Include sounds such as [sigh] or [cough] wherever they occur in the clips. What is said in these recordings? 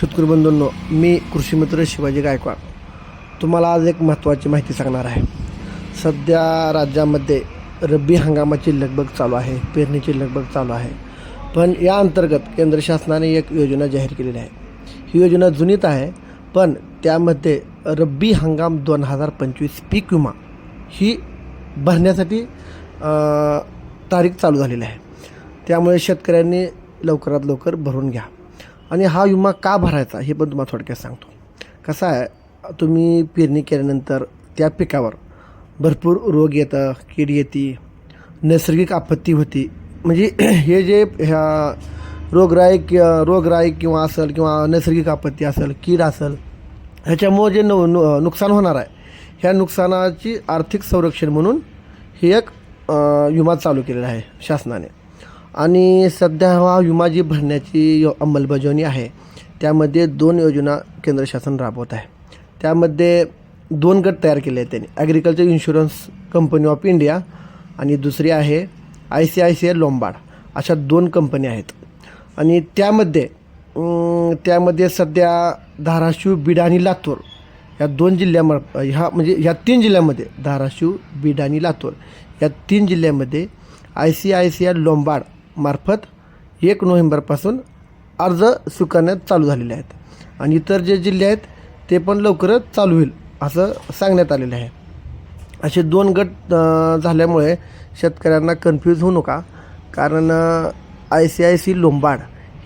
शेतकरी बंधूंनो मी कृषीमित्र शिवाजी गायकवाड. तुम्हाला आज एक महत्त्वाची माहिती सांगणार आहे. सध्या राज्यामध्ये रब्बी हंगामाची लगबग चालू आहे पेरणीची लगबग चालू आहे. पण या अंतर्गत केंद्र शासनाने एक योजना जाहीर केलेली आहे. ही योजना जुनीत आहे पण त्यामध्ये रब्बी हंगाम दोन हजार पंचवीस पीक विमा ही भरण्यासाठी तारीख चालू झालेली आहे. त्यामुळे शेतकऱ्यांनी लवकरात लवकर भरून घ्या. आणि हा विमा का भरायचा हे पण तुम्हाला थोडक्यात सांगतो. कसं आहे तुम्ही पेरणी केल्यानंतर त्या पिकावर भरपूर रोग येतं कीड येते नैसर्गिक आपत्ती होती. म्हणजे [clears throat] हे जे ह्या रोगराई कि रोगराई किंवा असेल किंवा नैसर्गिक आपत्ती असेल कीड असेल ह्याच्यामुळं जे नु नु नुकसान होणार आहे ह्या नुकसानाची आर्थिक संरक्षण म्हणून ही एक विमा चालू केलेला आहे शासनाने. आणि सध्या हा विमा जी भरण्याची यो अंमलबजावणी आहे. त्यामध्ये दोन योजना केंद्र शासन राबवत आहे. त्यामध्ये दोन गट तयार केले आहेत त्यांनी. Agriculture insurance company of India आणि दुसरी आहे I C I C I Lombard अशा दोन कंपन्या आहेत. आणि त्यामध्ये त्यामध्ये सध्या धाराशिव बीड आणि लातूर या दोन जिल्ह्याम ह्या म्हणजे ह्या तीन जिल्ह्यामध्ये धाराशिव बीड आणि लातूर या तीन जिल्ह्यामध्ये I C I C I Lombard मार्फत एक नोव्हेंबरपासून अर्ज स्वीकारण्यात चालू झालेले आहेत. आणि इतर जे जिल्हे आहेत ते पण लवकरच चालू होईल असं सांगण्यात आलेलं आहे. असे दोन गट झाल्यामुळे शेतकऱ्यांना कन्फ्यूज होऊ नका. कारण I C I C Lombard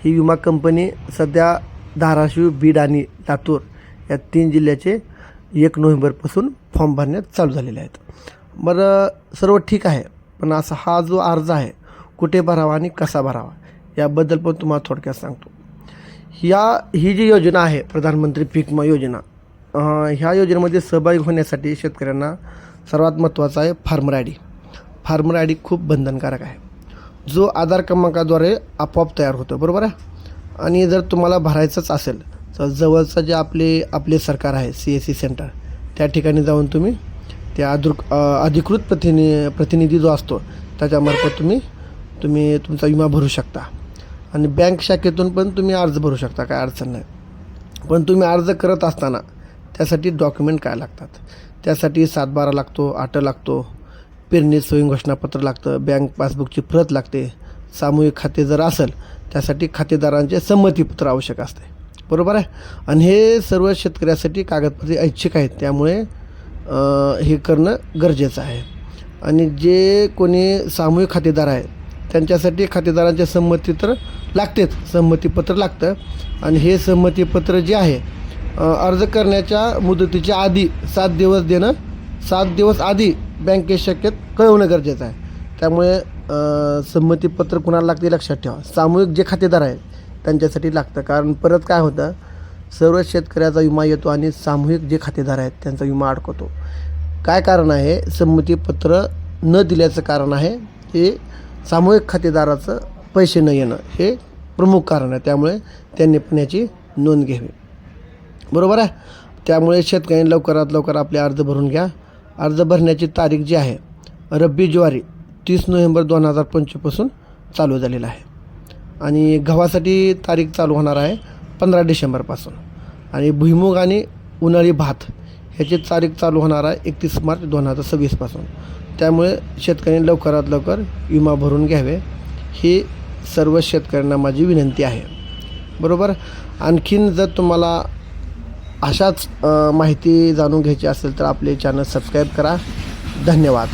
ही विमा कंपनी सध्या धाराशिव बीड आणि लातूर या तीन जिल्ह्याचे एक नोव्हेंबरपासून फॉर्म भरण्यात चालू झालेले आहेत. बरं सर्व ठीक आहे पण असा हा जो अर्ज आहे कुठे भरावा आणि कसा भरावा याबद्दल पण तुम्हाला थोडक्यात सांगतो. या ही जी योजना आहे प्रधानमंत्री पीक विमा योजना ह्या योजनेमध्ये सहभागी होण्यासाठी शेतकऱ्यांना सर्वात महत्त्वाचा आहे farmer I D. Farmer I D खूप बंधनकारक आहे. जो आधार क्रमांकाद्वारे आपोआप तयार होतो बरोबर आहे? आणि जर तुम्हाला भरायचंच असेल तर जवळचं जे आपले आपले सरकार आहे सी एस सी सेंटर त्या ठिकाणी जाऊन तुम्ही त्या अधृ अधिकृत प्रतिनि प्रतिनिधी जो असतो त्याच्यामार्फत तुम्ही तुम्ही तुमचा विमा भरू शकता. आणि बँक शाखेतून पण तुम्ही अर्ज भरू शकता काय अडचण नाही. पण तुम्ही अर्ज करत असताना त्यासाठी डॉक्युमेंट काय लागतात? त्यासाठी सातबारा लागतो आट लागतो पेरणी स्वयं घोषणापत्र लागतं बँक पासबुकची प्रत लागते सामूहिक खाते जर असेल त्यासाठी खातेदारांचे संमतीपत्र आवश्यक असते. बरोबर आहे? आणि हे सर्व शेतकऱ्यासाठी कागदपत्रे ऐच्छिक आहेत त्यामुळे हे करणं गरजेचं आहे. आणि जे कोणी सामूहिक खातेदार आहेत त्यांच्यासाठी खातेदारांच्या संमती तर लागतेच. संमतीपत्र लागतं. आणि हे संमतीपत्र जे आहे अर्ज करण्याच्या मुदतीच्या आधी सात दिवस देणं सात दिवस आधी बँकेत शक्यत कळवणं गरजेचं आहे. त्यामुळे संमतीपत्र कुणाला लागते लक्षात ठेवा. सामूहिक जे खातेदार आहेत त्यांच्यासाठी लागतं. कारण परत काय होतं सर्व शेतकऱ्याचा विमा येतो आणि सामूहिक जे खातेदार आहेत त्यांचा विमा अडकवतो काय कारण आहे? संमतीपत्र न दिल्याचं कारण आहे हे सामूहिक खातेदाराचं पैसे न येणं हे प्रमुख कारण आहे. त्यामुळे त्यांनी पण याची नोंद घ्यावी. बरोबर आहे? त्यामुळे शेतकऱ्यांनी लवकरात लवकर आपले अर्ज भरून घ्या. अर्ज भरण्याची तारीख जी आहे रब्बी ज्वारी तीस नोव्हेंबर दोन हजार पंचवीसपासून चालू झालेलं आहे. आणि गव्हासाठी तारीख चालू होणार आहे पंधरा डिसेंबरपासून. आणि भुईमुग आणि उन्हाळी भात ह्याची तारीख चालू होणार आहे एकतीस मार्च दोन हजार सव्वीसपासून त्यामुळे शेतकऱ्यांनी लवकरात लवकर विमा भरून घ्यावे ही सर्व शेतकऱ्यांना माझी विनंती आहे. बरोबर? आणखीन जर तुम्हाला अशाच माहिती जाणून घ्यायची असेल तर आपले चॅनल सबस्क्राईब करा. धन्यवाद.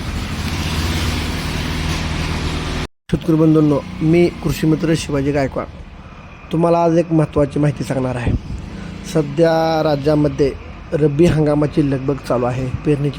शेतकरी बंधूंनो मी कृषीमित्र शिवाजी गायकवाड. तुम्हाला आज एक महत्त्वाची माहिती सांगणार आहे. सध्या राज्यामध्ये रब्बी हंगामाची लगबग चालू आहे. पेरणीची